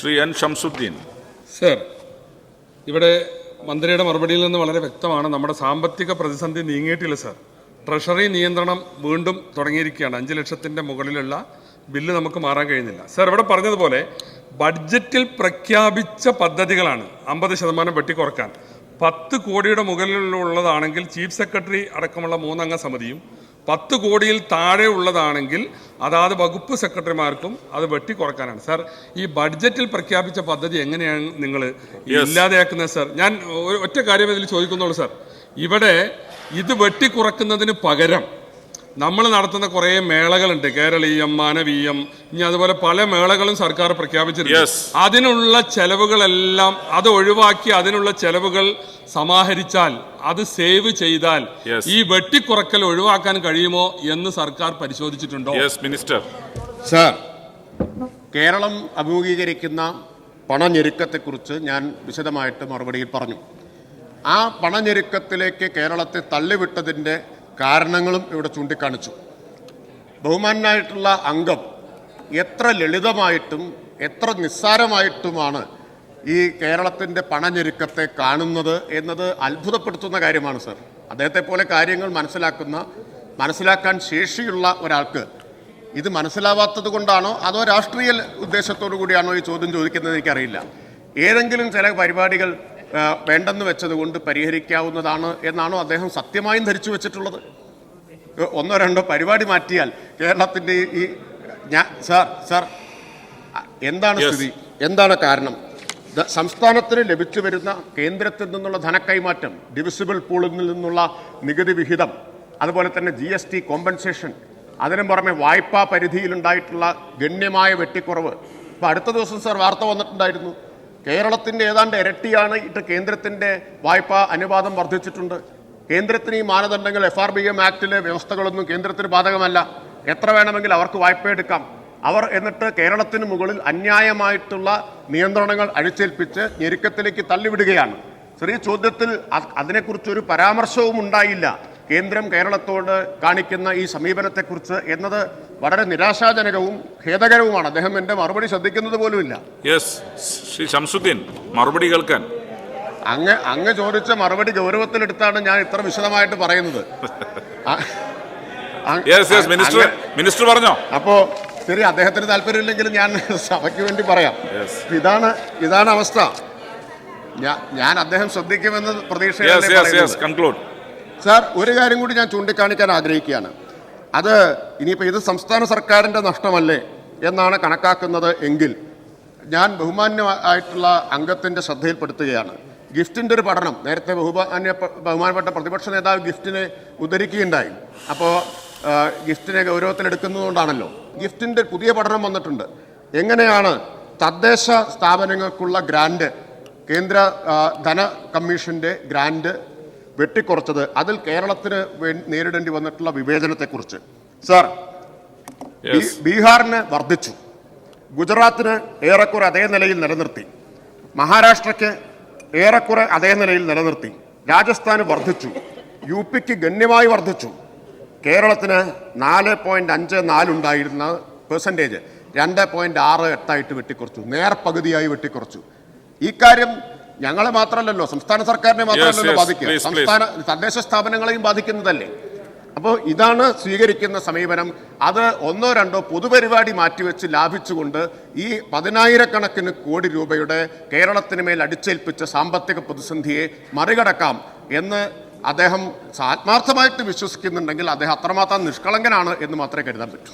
Shri N Shamsuddin. Sir ഇവിടെ മന്ത്രിയുടെ മറുപടിയിൽ നിന്ന് വളരെ വ്യക്തമാണ്. നമ്മുടെ സാമ്പത്തിക പ്രതിസന്ധി നീങ്ങിയിട്ടില്ല സർ. ട്രഷറി നിയന്ത്രണം വീണ്ടും തുടങ്ങിയിരിക്കുകയാണ്. അഞ്ച് ലക്ഷത്തിന്റെ മുകളിലുള്ള ബില്ല് നമുക്ക് മാറാൻ കഴിയുന്നില്ല. സർ ഇവിടെ പറഞ്ഞതുപോലെ ബഡ്ജറ്റിൽ പ്രഖ്യാപിച്ച പദ്ധതികളാണ് അമ്പത് ശതമാനം വെട്ടിക്കുറക്കാൻ. പത്ത് കോടിയുടെ മുകളിലുള്ളതാണെങ്കിൽ ചീഫ് സെക്രട്ടറി അടക്കമുള്ള മൂന്നംഗ സമിതിയും പത്ത് കോടിയിൽ താഴെ ഉള്ളതാണെങ്കിൽ അതാത് വകുപ്പ് സെക്രട്ടറിമാർക്കും അത് വെട്ടി കുറക്കാനാണ്. സാർ ഈ ബഡ്ജറ്റിൽ പ്രഖ്യാപിച്ച പദ്ധതി എങ്ങനെയാണ് നിങ്ങൾ ഇല്ലാതെയാക്കുന്നത് സാർ? ഞാൻ ഒറ്റ കാര്യം ഇതിൽ ചോദിക്കുന്നുള്ളൂ സാർ. ഇവിടെ ഇത് വെട്ടിക്കുറക്കുന്നതിന് പകരം നമ്മൾ നടത്തുന്ന കുറേ മേളകളുണ്ട്. കേരളീയം മാനവീയം ഇനി അതുപോലെ പല മേളകളും സർക്കാർ പ്രഖ്യാപിച്ചിട്ടുണ്ട്. അതിനുള്ള ചെലവുകളെല്ലാം അത് ഒഴിവാക്കി അതിനുള്ള ചെലവുകൾ സമാഹരിച്ചാൽ അത് സേവ് ചെയ്താൽ Yes. ഈ വെട്ടിക്കുറക്കൽ ഒഴിവാക്കാൻ കഴിയുമോ എന്ന് സർക്കാർ പരിശോധിച്ചിട്ടുണ്ടോ? യെസ് മിനിസ്റ്റർ സാർ കേരളം അഭിമുഖീകരിക്കുന്ന പണഞ്ഞെരുക്കത്തെക്കുറിച്ച് ഞാൻ വിശദമായിട്ട് മറുപടിയിൽ പറഞ്ഞു. ആ പണഞ്ഞെരുക്കത്തിലേക്ക് കേരളത്തെ തള്ളിവിട്ടതിന്റെ കാരണങ്ങളും ഇവിടെ ചൂണ്ടിക്കാണിച്ചു. ബഹുമാനായിട്ടുള്ള അംഗം എത്ര ലളിതമായിട്ടും എത്ര നിസ്സാരമായിട്ടുമാണ് ഈ കേരളത്തിന്റെ പണഞ്ഞെരുക്കത്തെ കാണുന്നത് എന്നത് അത്ഭുതപ്പെടുത്തുന്ന കാര്യമാണ് സർ. അദ്ദേഹത്തെ പോലെ കാര്യങ്ങൾ മനസ്സിലാക്കുന്ന മനസ്സിലാക്കാൻ ശേഷിയുള്ള ഒരാൾക്ക് ഇത് മനസ്സിലാവാത്തത് കൊണ്ടാണോ അതോ രാഷ്ട്രീയ ഉദ്ദേശത്തോടു കൂടിയാണോ ഈ ചോദ്യം ചോദിക്കുന്നത് എനിക്കറിയില്ല. ഏതെങ്കിലും ചില പരിപാടികൾ വേണ്ടെന്ന് വെച്ചതുകൊണ്ട് പരിഹരിക്കാവുന്നതാണ് എന്നാണോ അദ്ദേഹം സത്യമായും ധരിച്ചു വെച്ചിട്ടുള്ളത്? ഒന്നോ രണ്ടോ പരിപാടി മാറ്റിയാൽ കേരളത്തിന്റെ ഈ- ഞാൻ സാർ സാർ എന്താണ് സ്ഥിതി? എന്താണ് കാരണം? സംസ്ഥാനത്തിന് ലഭിച്ചു വരുന്ന കേന്ദ്രത്തിൽ നിന്നുള്ള ധനക്കൈമാറ്റം ഡിവിസിബിൾ പൂളിൽ നിന്നുള്ള നികുതി വിഹിതം അതുപോലെ തന്നെ ജി എസ് ടി കോമ്പൻസേഷൻ അതിനു പുറമെ വായ്പാ പരിധിയിലുണ്ടായിട്ടുള്ള ഗണ്യമായ വെട്ടിക്കുറവ്. ഇപ്പം അടുത്ത ദിവസം സാർ വാർത്ത വന്നിട്ടുണ്ടായിരുന്നു. കേരളത്തിന്റെ ഏതാണ്ട് ഇരട്ടിയാണ് ഇട്ട് കേന്ദ്രത്തിന്റെ വായ്പാ അനുപാതം വർദ്ധിച്ചിട്ടുണ്ട്. കേന്ദ്രത്തിന് ഈ മാനദണ്ഡങ്ങൾ എഫ് ആർ ബി എം ആക്ടിലെ വ്യവസ്ഥകളൊന്നും കേന്ദ്രത്തിന് ബാധകമല്ല. എത്ര വേണമെങ്കിൽ അവർക്ക് വായ്പ എടുക്കാം. അവർ എന്നിട്ട് കേരളത്തിന് മുകളിൽ അന്യായമായിട്ടുള്ള നിയന്ത്രണങ്ങൾ അഴിച്ചേൽപ്പിച്ച് ഞെരുക്കത്തിലേക്ക് തള്ളിവിടുകയാണ്. ചെറിയ ചോദ്യത്തിൽ അതിനെക്കുറിച്ചൊരു പരാമർശവും ഉണ്ടായില്ല കേന്ദ്രം കേരളത്തോട് കാണിക്കുന്ന ഈ സമീപനത്തെക്കുറിച്ച് എന്നത് വളരെ നിരാശാജനകവും ഖേദകരവുമാണ്. അദ്ദേഹം എന്റെ മറുപടി ശ്രദ്ധിക്കുന്നത് പോലുമില്ല. യെസ് ശ്രീ ശംസുദ്ദീൻ മറുപടി കേൾക്കാൻ. അങ്ങ് അങ്ങ് ചോദിച്ച മറുപടി ഗൗരവത്തിലെടുത്താണ് ഞാൻ ഇത്ര വിശദമായിട്ട് പറയുന്നത്. മിനിസ്റ്റർ മിനിസ്റ്റർ പറഞ്ഞോ? അപ്പോ ശരി അദ്ദേഹത്തിന് താല്പര്യമില്ലെങ്കിലും ഞാൻ സഭയ്ക്ക് വേണ്ടി പറയാം. ഇതാണ് ഇതാണ് അവസ്ഥ. ഞാൻ അദ്ദേഹം ശ്രദ്ധിക്കുമെന്ന് പ്രതീക്ഷ കൺക്ലൂഡ് സാർ ഒരു കാര്യം കൂടി ഞാൻ ചൂണ്ടിക്കാണിക്കാൻ ആഗ്രഹിക്കുകയാണ്. അത് ഇനിയിപ്പോൾ ഇത് സംസ്ഥാന സർക്കാരിന്റെ നഷ്ടമല്ലേ എന്നാണ് കണക്കാക്കുന്നത് എങ്കിൽ ഞാൻ ബഹുമാന്യമായിട്ടുള്ള അംഗത്തിന്റെ ശ്രദ്ധയിൽപ്പെടുത്തുകയാണ്. ഗിഫ്റ്റിന്റെ ഒരു പഠനം നേരത്തെ ബഹുമാന്യ ബഹുമാനപ്പെട്ട പ്രതിപക്ഷ നേതാവ് ഗിഫ്റ്റിനെ ഉദ്ധരിക്കുകയുണ്ടായി. അപ്പോൾ ഗിഫ്റ്റിനെ ഗൗരവത്തിലെടുക്കുന്നതുകൊണ്ടാണല്ലോ ഗിഫ്റ്റിന്റെ പുതിയ പഠനം വന്നിട്ടുണ്ട്. എങ്ങനെയാണ് തദ്ദേശ സ്ഥാപനങ്ങൾക്കുള്ള ഗ്രാൻഡ് കേന്ദ്ര ധന കമ്മീഷന്റെ ഗ്രാൻഡ് വെട്ടിക്കുറച്ചത് അതിൽ കേരളത്തിന് നേരിടേണ്ടി വന്നിട്ടുള്ള വിവേചനത്തെക്കുറിച്ച്. സാർ ബീഹാറിന് വർദ്ധിച്ചു. ഗുജറാത്തിന് ഏറെക്കുറെ അതേ നിലയിൽ നിലനിർത്തി. മഹാരാഷ്ട്രയ്ക്ക് ഏറെക്കുറെ അതേ നിലയിൽ നിലനിർത്തി. രാജസ്ഥാന് വർദ്ധിച്ചു. യു പിക്ക് ഗണ്യമായി വർദ്ധിച്ചു. കേരളത്തിന് നാല് പോയിന്റ് അഞ്ച് നാലുണ്ടായിരുന്ന പെർസെന്റേജ് രണ്ട് പോയിന്റ് ആറ് എട്ടായിട്ട് വെട്ടിക്കുറച്ചു. നേർപകുതിയായി വെട്ടിക്കുറച്ചു. ഈ കാര്യം ഞങ്ങളെ മാത്രമല്ലല്ലോ സംസ്ഥാന സർക്കാരിനെ മാത്രമല്ലല്ലോ ബാധിക്കുക. സംസ്ഥാന തദ്ദേശ സ്ഥാപനങ്ങളെയും ബാധിക്കുന്നതല്ലേ? അപ്പോൾ ഇതാണ് സ്വീകരിക്കുന്ന സമീപനം. അത് ഒന്നോ രണ്ടോ പൊതുപരിപാടി മാറ്റിവെച്ച് ലാഭിച്ചുകൊണ്ട് ഈ പതിനായിരക്കണക്കിന് കോടി രൂപയുടെ കേരളത്തിന് മേൽ അടിച്ചേൽപ്പിച്ച സാമ്പത്തിക പ്രതിസന്ധിയെ മറികടക്കാം എന്ന് അദ്ദേഹം ആത്മാർത്ഥമായിട്ട് വിശ്വസിക്കുന്നുണ്ടെങ്കിൽ അദ്ദേഹം അത്രമാത്രം നിഷ്കളങ്കനാണ് എന്ന് മാത്രമേ കരുതാൻ പറ്റൂ.